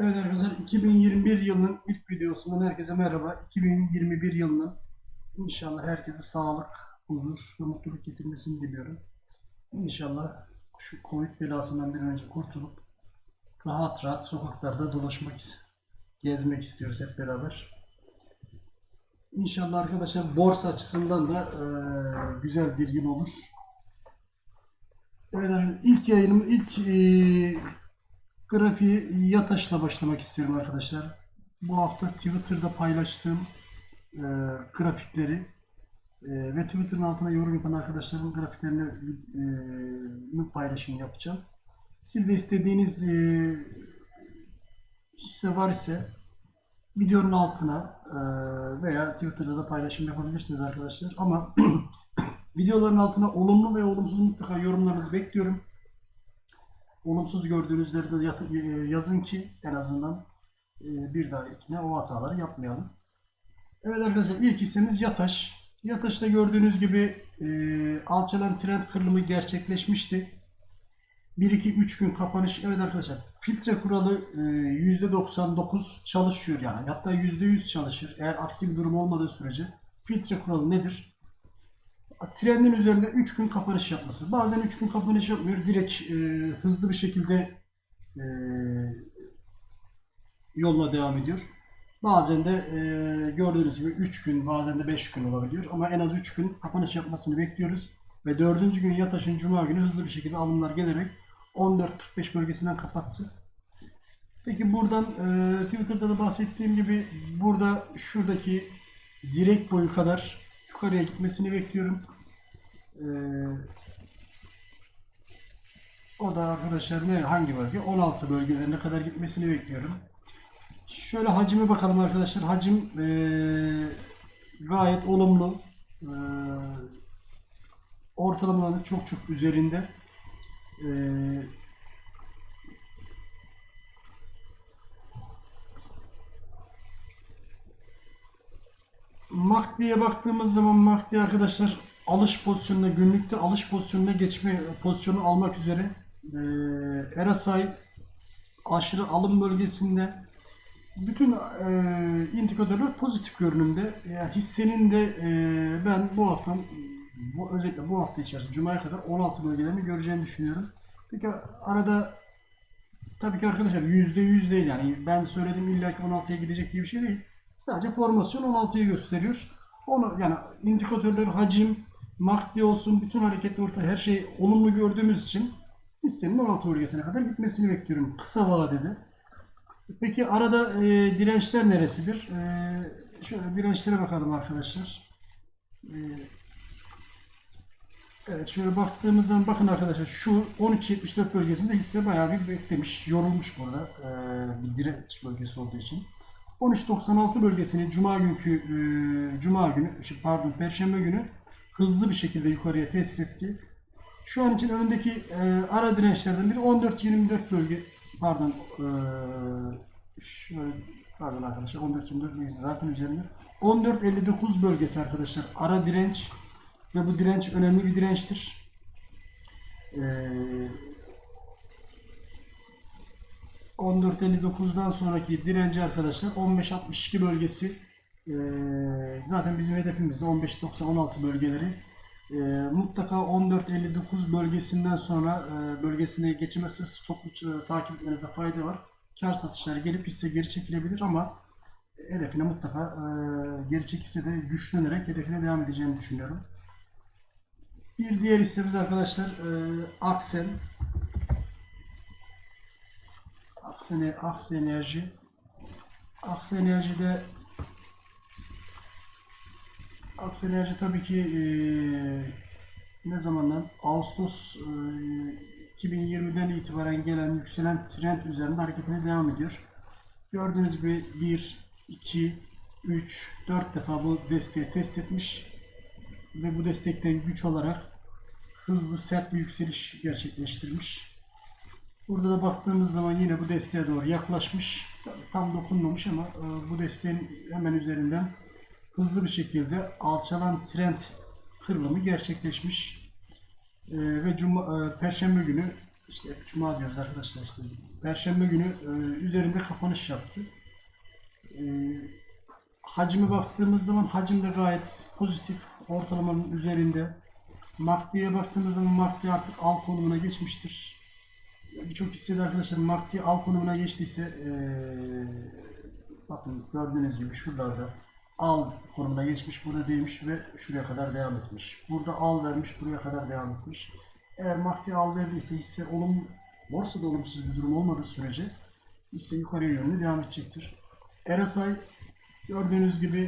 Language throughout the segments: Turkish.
Evet arkadaşlar 2021 yılının ilk videosundan herkese merhaba. 2021 yılının inşallah herkese sağlık, huzur ve mutluluk getirmesini diliyorum. İnşallah şu Covid belasından bir önce kurtulup rahat rahat sokaklarda dolaşmak, gezmek istiyoruz hep beraber. İnşallah arkadaşlar borsa açısından da eee, güzel bir yıl olur. Evet arkadaşlar, ilk yayınım, ilk eee, grafiği Yataş'la başlamak istiyorum arkadaşlar. Bu hafta Twitter'da paylaştığım e, grafikleri e, ve Twitter'ın altına yorum yapan arkadaşlarımın grafiklerini e, paylaşım yapacağım. Siz de istediğiniz e, hisse var ise videonun altına e, veya Twitter'da da paylaşım yapabilirsiniz arkadaşlar. Ama videoların altına olumlu ve olumsuz mutlaka yorumlarınızı bekliyorum olumsuz gördüğünüzleri de e, yazın ki en azından e, bir dahakine o hataları yapmayalım. Evet arkadaşlar ilk hissemiz Yataş. Yataş'ta gördüğünüz gibi e, alçalan trend kırılımı gerçekleşmişti. 1-2-3 gün kapanış. Evet arkadaşlar filtre kuralı e, %99 çalışıyor yani. Hatta %100 çalışır. Eğer aksi bir durum olmadığı sürece filtre kuralı nedir? Trendin üzerinde 3 gün kapanış yapması. Bazen 3 gün kapanış yapmıyor. Direkt e, hızlı bir şekilde e, yoluna devam ediyor. Bazen de e, gördüğünüz gibi 3 gün bazen de 5 gün olabiliyor. Ama en az 3 gün kapanış yapmasını bekliyoruz. Ve 4. gün Yataş'ın Cuma günü hızlı bir şekilde alımlar gelerek 14.45 bölgesinden kapattı. Peki buradan e, Twitter'da da bahsettiğim gibi burada şuradaki direk boyu kadar yukarıya gitmesini bekliyorum. Ee, o da arkadaşlar ne hangi bölge? 16 bölgelerine kadar gitmesini bekliyorum. Şöyle hacime bakalım arkadaşlar. Hacim ee, gayet olumlu. Ee, ortalamaların çok çok üzerinde. Ee, MACD'ye baktığımız zaman MACD arkadaşlar alış pozisyonuna günlükte alış pozisyonuna geçme pozisyonu almak üzere e, RSI aşırı alım bölgesinde bütün e, indikatörler pozitif görünümde. Yani hissenin de e, ben bu hafta bu özellikle bu hafta içerisinde Cuma'ya kadar 16 bölgelerini göreceğini düşünüyorum. Peki arada tabii ki arkadaşlar %100 değil yani ben söyledim illa ki 16'ya gidecek diye bir şey değil. Sadece formasyon 16'yı gösteriyor. Onu yani indikatörler, hacim, MACD olsun bütün hareketli orta her şey olumlu gördüğümüz için hissenin 16 bölgesine kadar gitmesini bekliyorum kısa vadede. Peki arada e, dirençler neresidir? E, şöyle dirençlere bakalım arkadaşlar. E, evet şöyle baktığımız zaman bakın arkadaşlar şu 13.74 bölgesinde hisse bayağı bir beklemiş, yorulmuş burada e, bir direnç bölgesi olduğu için. 13.96 bölgesini Cuma günkü e, Cuma günü şey, pardon Perşembe günü hızlı bir şekilde yukarıya test etti. Şu an için öndeki e, ara dirençlerden biri 14.24 bölge pardon e, şöyle pardon arkadaşlar 14.24 bölgesi zaten üzerinde 14.59 bölgesi arkadaşlar ara direnç ve bu direnç önemli bir dirençtir. E, 14.59'dan sonraki direnci arkadaşlar 15.62 bölgesi Ee, zaten bizim hedefimiz de 15.90-16 bölgeleri. Ee, mutlaka 14.59 bölgesinden sonra e, bölgesine geçemezse stoplu e, takip etmenize fayda var. Kar satışları gelip hisse geri çekilebilir ama hedefine mutlaka e, geri çekilse de güçlenerek hedefine devam edeceğini düşünüyorum. Bir diğer hissemiz arkadaşlar e, Aksen Akse, Akse Enerji. Akse Enerji'de Akse Enerji tabii ki eee, ne zamandan? Ağustos eee, 2020'den itibaren gelen yükselen trend üzerinde hareketine devam ediyor. Gördüğünüz gibi 1, 2, 3, 4 defa bu desteği test etmiş ve bu destekten güç olarak hızlı sert bir yükseliş gerçekleştirmiş. Burada da baktığımız zaman yine bu desteğe doğru yaklaşmış. Tam dokunmamış ama e, bu desteğin hemen üzerinden hızlı bir şekilde alçalan trend kırılımı gerçekleşmiş. E, ve Cuma, e, Perşembe günü işte cuma diyoruz arkadaşlar işte. Perşembe günü üzerinde kapanış yaptı. Hacime baktığımız zaman hacim de gayet pozitif. Ortalamanın üzerinde. MACD'ye baktığımız zaman MACD artık al konumuna geçmiştir. Birçok hissede arkadaşlar MACD al konumuna geçtiyse e, bakın gördüğünüz gibi şuralarda al konumuna geçmiş, burada değmiş ve şuraya kadar devam etmiş. Burada al vermiş, buraya kadar devam etmiş. Eğer MACD al verdiyse hisse olum, borsada olumsuz bir durum olmadığı sürece hisse yukarıya yönlü devam edecektir. RSI gördüğünüz gibi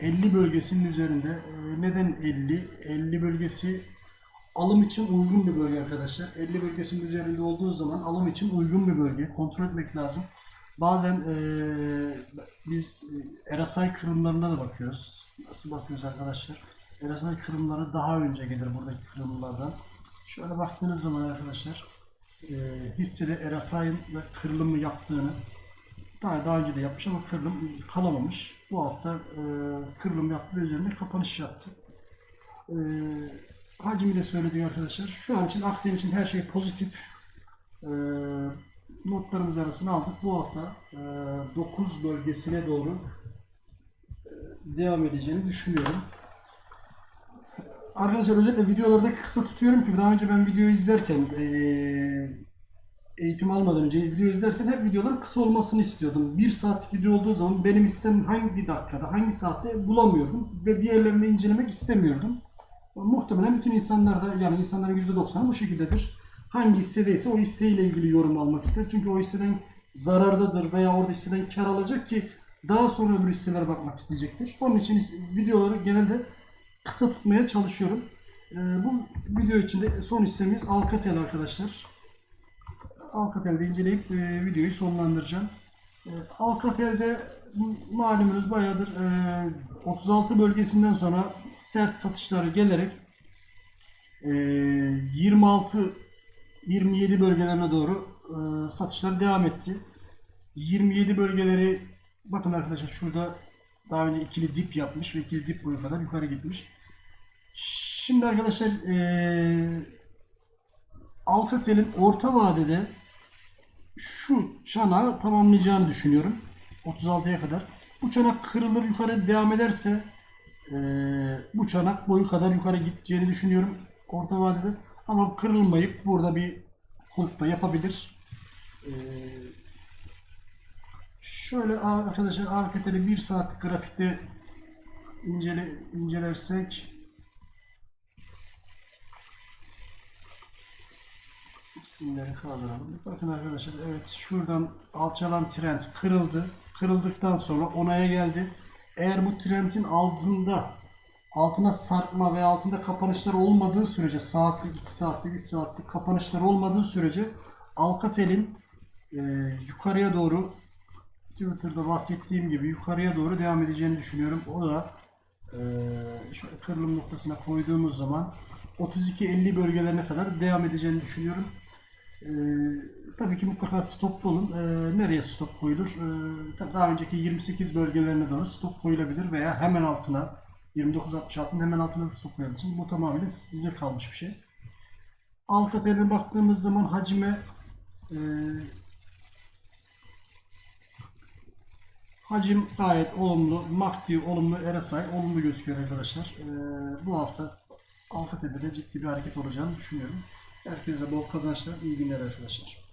e, 50 bölgesinin üzerinde. Neden 50? 50 bölgesi alım için uygun bir bölge arkadaşlar. 50 bölgesinin üzerinde olduğu zaman alım için uygun bir bölge. Kontrol etmek lazım. Bazen eee, biz e, RSI kırımlarına da bakıyoruz. Nasıl bakıyoruz arkadaşlar? RSI kırımları daha önce gelir buradaki kırımlardan. Şöyle baktığınız zaman arkadaşlar eee hissede RSI'nin da kırılımı yaptığını daha, daha önce de yapmış ama kırılım kalamamış. Bu hafta eee kırılım yaptı ve üzerinde kapanış yaptı. Eee hacmi de söyledik arkadaşlar. Şu an için Aksen için her şey pozitif. Eee notlarımız arasına aldık. Bu hafta eee 9 bölgesine doğru eee, devam edeceğini düşünüyorum. Arkadaşlar özellikle videolarda kısa tutuyorum ki daha önce ben video izlerken eee, eğitim almadan önce video izlerken hep videoların kısa olmasını istiyordum. Bir saatlik video olduğu zaman benim hissem hangi dakikada, hangi saatte bulamıyordum ve diğerlerini incelemek istemiyordum. Muhtemelen bütün insanlar da yani insanların %90'ı bu şekildedir. Hangi hissedeyse o hisseyle ilgili yorum almak ister. Çünkü o hisseden zarardadır veya orada hisseden kar alacak ki daha sonra öbür hisselere bakmak isteyecektir. Onun için videoları genelde kısa tutmaya çalışıyorum. Ee, bu video içinde son hissemiz Alcatel arkadaşlar. Alcatel'de inceleyip e, videoyu sonlandıracağım. E, Alcatel'de malumunuz bayağıdır e, 36 bölgesinden sonra sert satışları gelerek e, 26 27 bölgelerine doğru e, satışlar devam etti. 27 bölgeleri bakın arkadaşlar şurada daha önce ikili dip yapmış ve ikili dip boyu kadar yukarı gitmiş. Şimdi arkadaşlar e, Alcatel'in orta vadede şu çanağı tamamlayacağını düşünüyorum. 36'ya kadar. Bu çanak kırılır yukarı devam ederse eee, bu çanak boyu kadar yukarı gideceğini düşünüyorum orta vadede. Ama kırılmayıp burada bir kulp da yapabilir. Eee, şöyle arkadaşlar Alcatel'i 1 saat grafikte incele, incelersek İsimleri kaldıralım. Bakın arkadaşlar evet şuradan alçalan trend kırıldı. Kırıldıktan sonra onaya geldi. Eğer bu trendin altında altına sarkma ve altında kapanışlar olmadığı sürece saatlik, 2 saatlik, 3 saatlik kapanışlar olmadığı sürece Alcatel'in e, yukarıya doğru Twitter'da bahsettiğim gibi yukarıya doğru devam edeceğini düşünüyorum. O da e, şöyle kırılım noktasına koyduğumuz zaman 32-50 bölgelerine kadar devam edeceğini düşünüyorum. Ee, tabii ki mutlaka stoplu olun. Ee, nereye stop koyulur? Tabii daha önceki 28 bölgelerine doğru stop koyulabilir veya hemen altına 29.66'ın hemen altına da stop koyabilirsiniz. Bu tamamen size kalmış bir şey. Alcatel'e baktığımız zaman hacime e, hacim gayet olumlu. MACD olumlu, RSI olumlu gözüküyor arkadaşlar. Ee, bu hafta Alcatel'de de ciddi bir hareket olacağını düşünüyorum. Herkese bol kazançlar, iyi günler arkadaşlar.